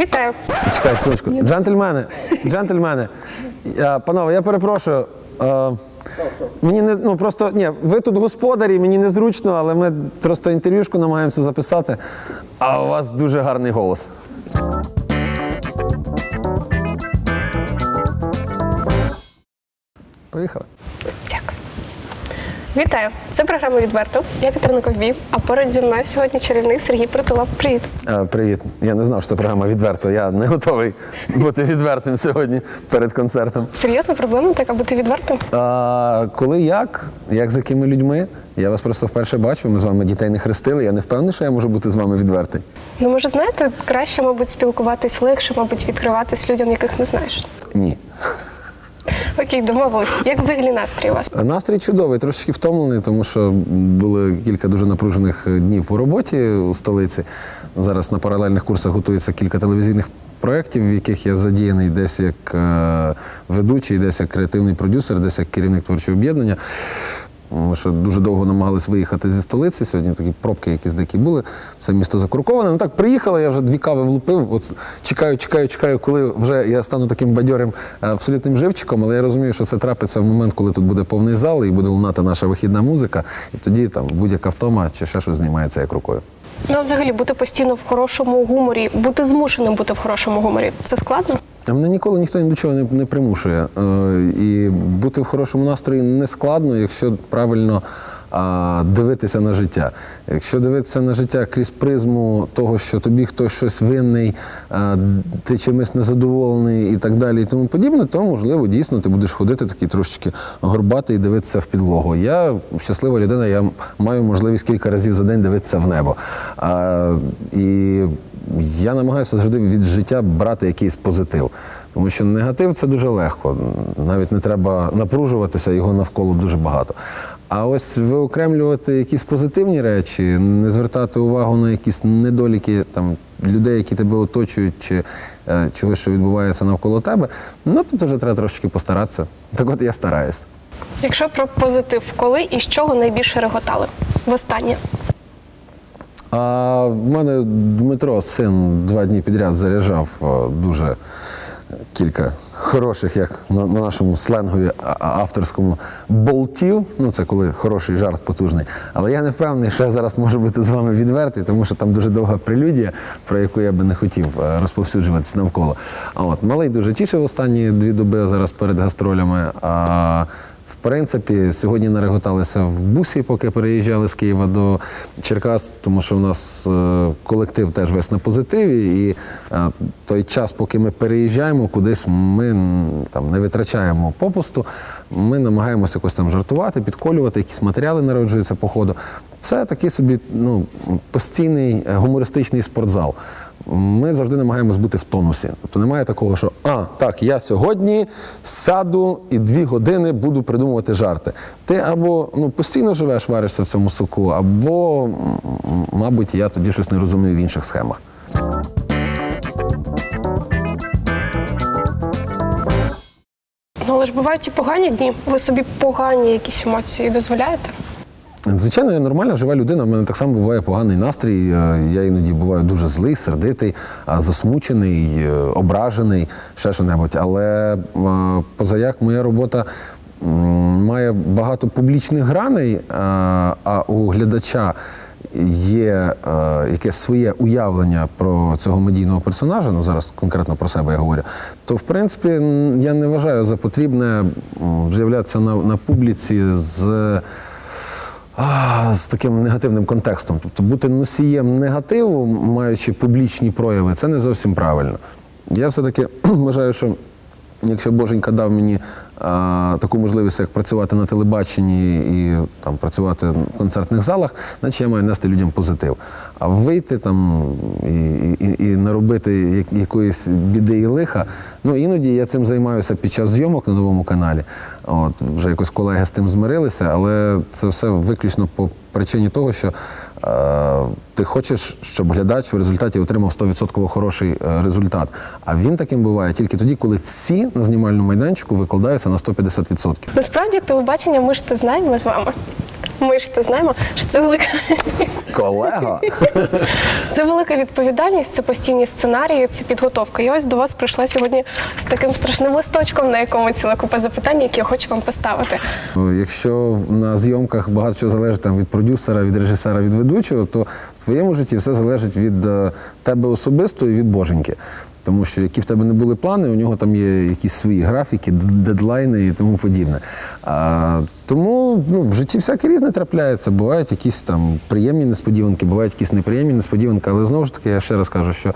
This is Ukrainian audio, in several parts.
Вітаю. Чекай, секундочку. Джентльмени, джентльмени, панове, я перепрошую. Е, мені не ну просто ні, ви тут господарі, мені незручно, але ми просто інтерв'юшку намагаємося записати. А у вас дуже гарний голос. Поїхали. Вітаю. Це програма відверто. Я Катерина Ковбій, а поруч зі мною сьогодні чарівник Сергій Притула. Привіт. Е, привіт. Я не знав, що це програма відверто. Я не готовий бути відвертим сьогодні перед концертом. Серйозна проблема така бути відвертим? А, коли як? Як з якими людьми? Я вас просто вперше бачу. Ми з вами дітей не хрестили. Я не впевнений, що я можу бути з вами відвертий. Ну, може, знаєте, краще, мабуть, спілкуватись легше, мабуть, відкриватись людям, яких не знаєш. Ні. Окей, домовились. Як взагалі настрій у вас? Настрій чудовий, трошечки втомлений, тому що було кілька дуже напружених днів по роботі у столиці. Зараз на паралельних курсах готується кілька телевізійних проєктів, в яких я задіяний десь як е, ведучий, десь як креативний продюсер, десь як керівник творчого об'єднання. Тому що дуже довго намагались виїхати зі столиці. Сьогодні такі пробки, якісь деякі були. Все місто закурковане. Ну так приїхали, я вже дві кави влупив. От чекаю, чекаю, чекаю, коли вже я стану таким бадьорим е, абсолютним живчиком, але я розумію, що це трапиться в момент, коли тут буде повний зал і буде лунати наша вихідна музика, і тоді там будь-яка втома чи ще щось знімається як рукою. Ну, а взагалі, бути постійно в хорошому гуморі, бути змушеним бути в хорошому гуморі це складно? Мене ніколи ніхто ні до чого не, не примушує. Е, і бути в хорошому настрої не складно, якщо правильно а, дивитися на життя. Якщо дивитися на життя крізь призму того, що тобі хтось щось винний, а, ти чимось незадоволений і так далі, і тому подібне, то можливо дійсно ти будеш ходити такий трошечки горбатий і дивитися в підлогу. Я щаслива людина, я маю можливість кілька разів за день дивитися в небо. А, і я намагаюся завжди від життя брати якийсь позитив. Тому що негатив це дуже легко. Навіть не треба напружуватися, його навколо дуже багато. А ось виокремлювати якісь позитивні речі, не звертати увагу на якісь недоліки там, людей, які тебе оточують, чи е, чогось, що відбувається навколо тебе, ну тут вже треба трошечки постаратися. Так от я стараюсь. Якщо про позитив, коли і з чого найбільше реготали? Востаннє. А в мене Дмитро, син, два дні підряд заряджав е, дуже кілька хороших, як на, на нашому сленгові авторському болтів. Ну, це коли хороший жарт потужний. Але я не впевнений, що я зараз можу бути з вами відвертий, тому що там дуже довга прелюдія, про яку я би не хотів е, розповсюджуватися навколо. А от малий дуже тішив останні дві доби зараз перед гастролями. А принципі, сьогодні нареготалися в бусі, поки переїжджали з Києва до Черкас, тому що у нас е, колектив теж весь на позитиві, і е, той час, поки ми переїжджаємо кудись, ми там не витрачаємо попусту. Ми намагаємося якось там жартувати, підколювати, якісь матеріали народжуються по ходу. Це такий собі ну, постійний е, гумористичний спортзал. Ми завжди намагаємось бути в тонусі. Тобто немає такого, що а, так, я сьогодні сяду і дві години буду придумувати жарти. Ти або ну, постійно живеш, варишся в цьому соку, або, мабуть, я тоді щось не розумію в інших схемах. Ну, але ж бувають і погані дні. Ви собі погані якісь емоції дозволяєте? Звичайно, я нормальна жива людина. У мене так само буває поганий настрій. Е, Я іноді буваю дуже злий, сердитий, засмучений, е, ображений, ще що-небудь. Але е, позаяк моя робота має багато публічних граней, е, а у глядача є е, якесь своє уявлення про цього медійного персонажа, ну зараз конкретно про себе я говорю, то в принципі я не вважаю за потрібне з'являтися на, на публіці з. А, з таким негативним контекстом. Тобто бути носієм негативу, маючи публічні прояви, це не зовсім правильно. Я все-таки вважаю, що якщо Боженька дав мені а, таку можливість, як працювати на телебаченні і там, працювати в концертних залах, значить я маю нести людям позитив. А вийти там і, і, і наробити якоїсь біди і лиха. Ну, іноді я цим займаюся під час зйомок на новому каналі. От, вже якось колеги з тим змирилися, але це все виключно по причині того, що е, ти хочеш, щоб глядач в результаті отримав 100% хороший е, результат. А він таким буває тільки тоді, коли всі на знімальному майданчику викладаються на 150%. Насправді телебачення ми ж це знаємо з вами. Ми ж це знаємо, що це велика, Колега. це велика відповідальність, це постійні сценарії, це підготовка. І ось до вас прийшла сьогодні з таким страшним листочком, на якому ціла купа запитань, які я хочу вам поставити. Якщо на зйомках багато чого залежить там, від продюсера, від режисера, від ведучого, то в твоєму житті все залежить від е, тебе особисто і від боженьки. Тому що які в тебе не були плани, у нього там є якісь свої графіки, дедлайни і тому подібне. А, тому ну, в житті всяке різне трапляється. Бувають якісь там приємні несподіванки, бувають якісь неприємні несподіванки. Але знову ж таки, я ще раз кажу, що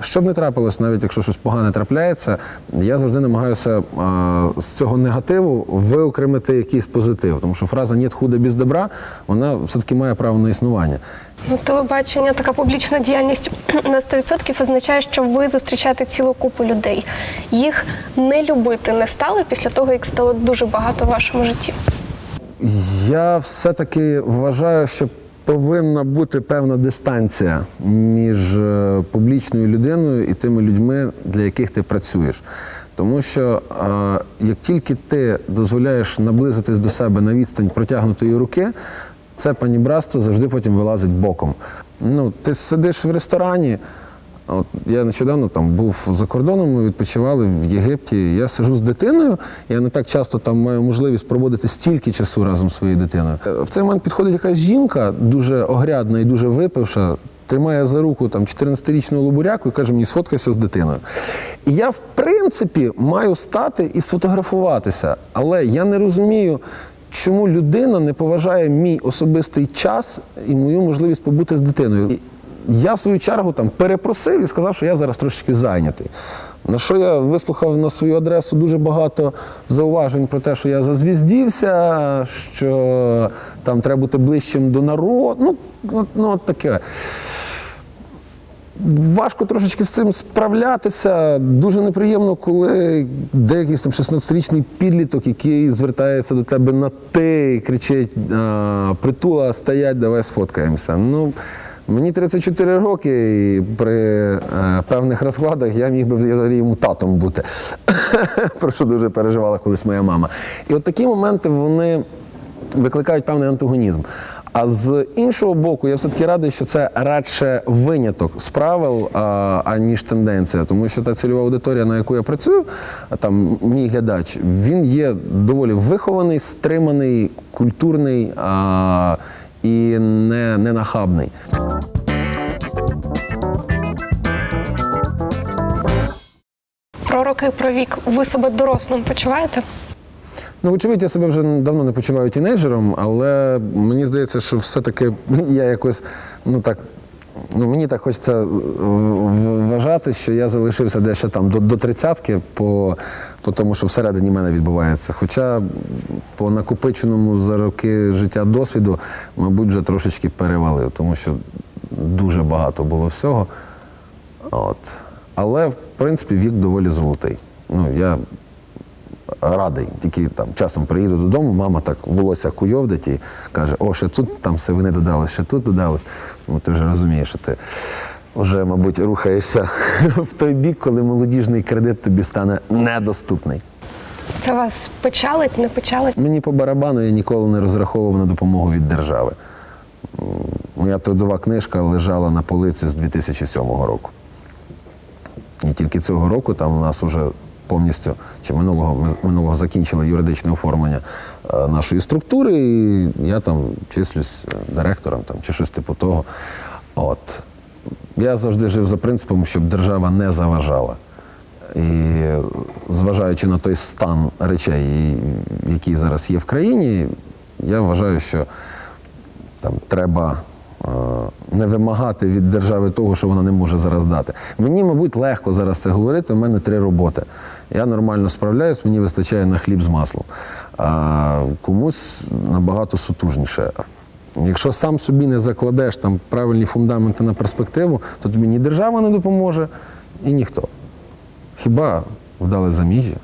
що б не трапилось, навіть якщо щось погане трапляється, я завжди намагаюся а, з цього негативу виокремити якийсь позитив. Тому що фраза «нет худа без добра, вона все-таки має право на існування. Ну, телебачення, така публічна діяльність на 100% означає, що ви зустрічаєте цілу купу людей. Їх не любити не стало після того, як стало дуже багато в вашому житті. Я все-таки вважаю, що повинна бути певна дистанція між е, публічною людиною і тими людьми, для яких ти працюєш. Тому що е, як тільки ти дозволяєш наблизитись до себе на відстань протягнутої руки, це панібратство завжди потім вилазить боком. Ну, ти сидиш в ресторані. От я нещодавно там був за кордоном, ми відпочивали в Єгипті. Я сижу з дитиною. Я не так часто там маю можливість проводити стільки часу разом з своєю дитиною. Е, В цей момент підходить якась жінка, дуже огрядна і дуже випивша. Тримає за руку там 14-річного лобуряку і каже, мені сфоткайся з дитиною. І я, в принципі, маю стати і сфотографуватися, але я не розумію, чому людина не поважає мій особистий час і мою можливість побути з дитиною. Я в свою чергу там перепросив і сказав, що я зараз трошечки зайнятий. На що я вислухав на свою адресу дуже багато зауважень про те, що я зазвіздівся, що там треба бути ближчим до народу. Ну, ну от таке. Важко трошечки з цим справлятися. Дуже неприємно, коли деякий там 16-річний підліток, який звертається до тебе на ти і кричить: притула, стоять, давай сфоткаємося. Ну, мені 34 роки, і при е, певних розкладах я міг би взагалі йому татом бути. Про що дуже переживала колись моя мама. І от такі моменти вони викликають певний антагонізм. А з іншого боку, я все-таки радий, що це радше виняток з правил, аніж тенденція. Тому що та цільова аудиторія, на яку я працюю, там мій глядач, він є доволі вихований, стриманий, культурний а, і не, не нахабний. Про роки, про вік. Ви себе дорослим почуваєте? Ну, вочевидь, я себе вже давно не почуваю тінейджером, але мені здається, що все-таки я якось, ну так. Ну, мені так хочеться е, вважати, що я залишився дещо там до, до тридцятки, по, по тому, що всередині мене відбувається. Хоча по накопиченому за роки життя досвіду, мабуть, вже трошечки перевалив, тому що дуже багато було всього. От. Але, в принципі, вік доволі золотий. Ну, я радий. Тільки там часом приїду додому, мама так волосся куйовдить і каже, о, ще тут там все вони додали, ще тут додалось. Ну, ти вже розумієш, що ти вже, мабуть, рухаєшся в той бік, коли молодіжний кредит тобі стане недоступний. Це вас печалить, не печалить? Мені по барабану я ніколи не розраховував на допомогу від держави. Моя трудова книжка лежала на полиці з 2007 року. І тільки цього року там у нас вже повністю, чи минулого, ми минулого закінчили юридичне оформлення е, нашої структури, і я там числюсь е, директором там, чи щось типу того. От. Я завжди жив за принципом, щоб держава не заважала. І зважаючи на той стан речей, який зараз є в країні, я вважаю, що там треба не вимагати від держави того, що вона не може зараз дати. Мені, мабуть, легко зараз це говорити. У мене три роботи. Я нормально справляюсь, мені вистачає на хліб з маслом. А комусь набагато сутужніше. Якщо сам собі не закладеш там правильні фундаменти на перспективу, то тобі ні держава не допоможе, і ніхто. Хіба вдале заміжжя?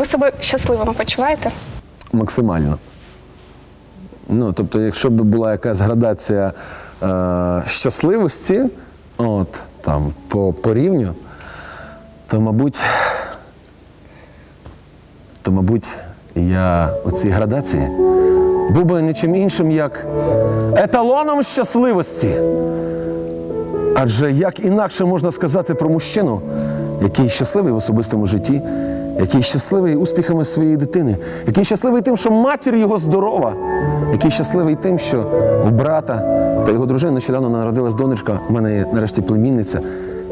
Ви себе щасливим почуваєте? Максимально. Ну, тобто, якщо б була якась градація е, щасливості, от, там, по, по рівню, то, мабуть, то, мабуть, я у цій градації був би нічим іншим, як еталоном щасливості. Адже як інакше можна сказати про мужчину, який щасливий в особистому житті, який щасливий успіхами своєї дитини, який щасливий тим, що матір його здорова, який щасливий тим, що у брата та його дружини нещодавно народилась донечка, у мене є нарешті племінниця,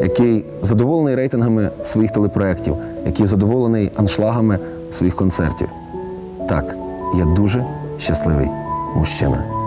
який задоволений рейтингами своїх телепроєктів, який задоволений аншлагами своїх концертів. Так, я дуже щасливий мужчина.